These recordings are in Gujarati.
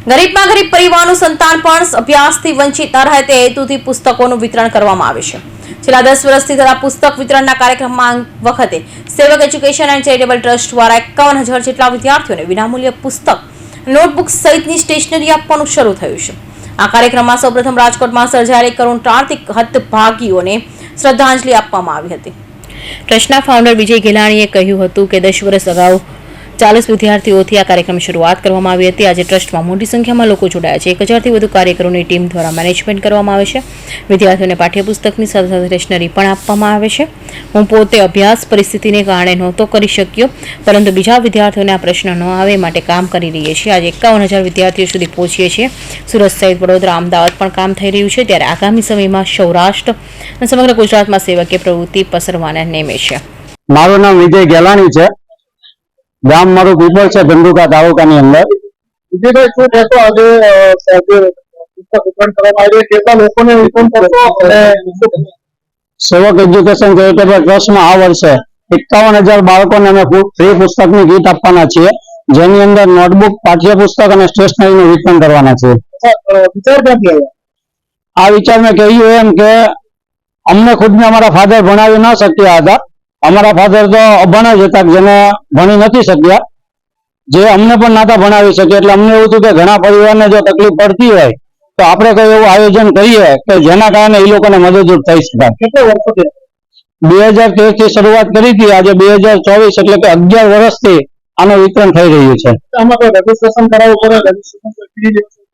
ગરીબમાં ગરીબ પરિવારનું સંતાન પણ અભ્યાસથી વંચિત ન રહે તે હેતુથી પુસ્તકોનું વિતરણ કરવામાં આવે છે. છેલ્લા દસ વર્ષથી થતા પુસ્તક વિતરણના કાર્યક્રમમાં વખતે સેવક એજ્યુકેશન એન્ડ ચેરિટેબલ ટ્રસ્ટ દ્વારા એકાવન હજાર જેટલા વિદ્યાર્થીઓને વિનામૂલ્ય પુસ્તક, નોટબુક સહિતની સ્ટેશનરી આપવાનું શરૂ થયું છે. આ કાર્યક્રમમાં સૌપ્રથમ રાજકોટમાં સર્જાયેલી કરુણ આર્થિક હતભાગીઓને શ્રદ્ધાંજલિ આપવામાં આવી હતી. ટ્રસ્ટના ફાઉન્ડર વિજય ગેલાણીએ કહ્યું હતું કે દસ વર્ષ અગાઉ ચાલીસ વિદ્યાર્થીઓથી આ કાર્યક્રમની શરૂઆત કરવામાં આવી હતી. આજે ટ્રસ્ટમાં મોટી સંખ્યામાં લોકો જોડાયા છે. એક હજારથી વધુ કાર્યકરોની ટીમ દ્વારા મેનેજમેન્ટ કરવામાં આવે છે. વિદ્યાર્થીઓને પાઠ્યપુસ્તકની સાથે સાથે સ્ટેશનરી પણ આપવામાં આવે છે. હું પોતે અભ્યાસ પરિસ્થિતિને કારણે નહોતો કરી શક્યો, પરંતુ બીજા વિદ્યાર્થીઓને આ પ્રશ્ન ન આવે માટે કામ કરી રહીએ છીએ. આજે એકાવન હજાર વિદ્યાર્થીઓ સુધી પહોંચીએ છીએ. સુરત સહિત વડોદરા, અમદાવાદ પણ કામ થઈ રહ્યું છે. ત્યારે આગામી સમયમાં સૌરાષ્ટ્ર અને સમગ્ર ગુજરાતમાં સેવકીય પ્રવૃત્તિ પસરવાના નેમે છે. મારું નામ વિજય ગેલાણી છે. ગામ મારું પીપળ છે ધંધુકા તાલુકાની અંદર. વિજયભાઈ શું કહેશો આજે પુસ્તક? સેવક એજ્યુકેશન ચેરિટેબલ ટ્રસ્ટમાં આ વર્ષે એકાવન હજાર બાળકોને અમે ફ્રી પુસ્તકની કીટ આપવાના છીએ જેની અંદર નોટબુક પાઠ્યપુસ્તક અને સ્ટેશનરીનું વિતરણ કરવાના છે આ વિચાર મેં કહ્યું એમ કે અમને ખુદને અમારા ફાધર ભણાવી ન શક્યા હતા અમારા ફાધર તો અભણ જ હતા જેને ભણી નથી શક્યા. જે અમને પણ નાતા ભણાવી શકે એટલે અમને એવું હતું કે ઘણા પરિવારને જો તકલીફ પડતી હોય તો આપણે કઈ એવું આયોજન કરીએ કે જેના કારણે એ લોકોને મદદરૂપ થઈ શકાય. કેટલા વર્ષોથી બે હજાર તેરથી શરૂઆત કરી હતી આજે બે હજાર ચોવીસ એટલે કે અગિયાર વર્ષથી આનું વિતરણ થઈ રહ્યું છે.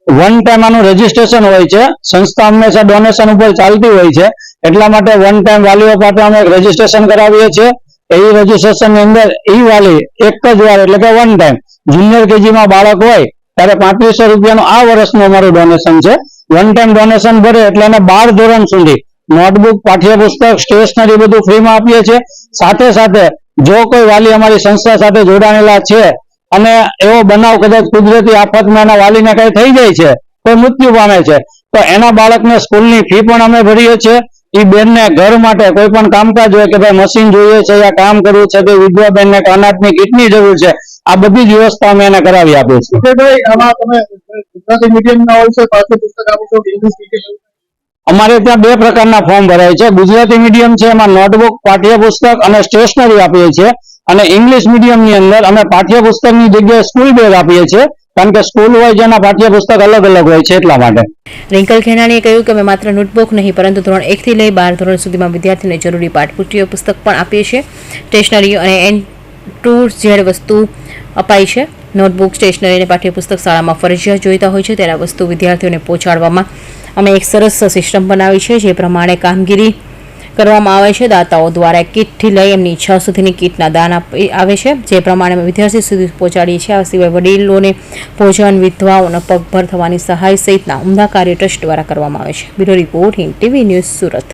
વન ટાઈમ આનું રજીસ્ટ્રેશન હોય છે સંસ્થા હંમેશા ડોનેશન ઉપર ચાલતી હોય છે એટલા માટે વન ટાઈમ વાલીઓ પાસે અમે રજીસ્ટ્રેશન કરાવીએ છીએ. એ રજીસ્ટ્રેશનની અંદર એ વાલી એક જ વાર, એટલે કે વન ટાઈમ જુનિયર કેજીમાં બાળક હોય, ત્યારે પાંત્રીસો રૂપિયાનું આ વર્ષનું અમારું ડોનેશન છે. વન ટાઈમ ડોનેશન ભરે એટલે એને બાર ધોરણ સુધી નોટબુક, પાઠ્યપુસ્તક સ્ટેશનરી બધું ફ્રીમાં આપીએ છીએ. સાથે સાથે જો કોઈ વાલી અમારી સંસ્થા સાથે જોડાયેલા છે અને એવો બનાવ કદાચ કુદરતી આફતમાં એના વાલીને કઈ થઈ જાય છે તો મૃત્યુ પામે છે, તો એના બાળકને સ્કૂલની ફી પણ અમે ભરીએ છીએ. એ બેનને ઘર માટે કોઈ પણ કામકાજ હોય કે ભાઈ મશીન જોઈએ છે યા કામ કરવું છે કે વિધવા બેનને અનાજની કીટની જરૂર છે. આ બધી જ વ્યવસ્થા અમે એને કરાવી આપીએ છીએ. અમારે ત્યાં બે પ્રકારના ફોર્મ ભરાય છે. ગુજરાતી મીડિયમ છે એમાં નોટબુક પાઠ્યપુસ્તક અને સ્ટેશનરી આપીએ છીએ. અને ઇંગ્લિશ મીડિયમની અંદર અમે પાઠ્યપુસ્તકની જગ્યાએ સ્કૂલ બેગ આપીએ છીએ. કારણ કે સ્કૂલ હોય જેના પાઠ્યપુસ્તક અલગ અલગ હોય છે એટલા માટે. રિંકલ ખેનાણીએ કહ્યું કે અમે માત્ર નોટબુક નહીં, પરંતુ ધોરણ એકથી લઈ બાર ધોરણ સુધીમાં વિદ્યાર્થીને જરૂરી પાઠ્યપુસ્તક પુસ્તક પણ આપીએ છીએ. સ્ટેશનરી અને એન ટુ ઝેડ વસ્તુ અપાય છે નોટબુક સ્ટેશનરી અને પાઠ્યપુસ્તક શાળામાં ફરજિયાત જોઈતા હોય છે, ત્યારે વસ્તુ વિદ્યાર્થીઓને પહોંચાડવામાં અમે એક સરસ સિસ્ટમ બનાવી છે, જે પ્રમાણે કામગીરી કરવામાં આવે છે. દાતાઓ દ્વારા કીટથી લઈ એમની ઈચ્છા સુધીની કીટના દાન આવે છે. જે પ્રમાણે વિદ્યાર્થી સુધી પહોંચાડીએ છીએ આ સિવાય વડીલોને ભોજન વિધવાઓને પગભર થવાની સહાય સહિતના ઉમદા કાર્ય ટ્રસ્ટ દ્વારા કરવામાં આવે છે. Bureau report Hind TV news Surat.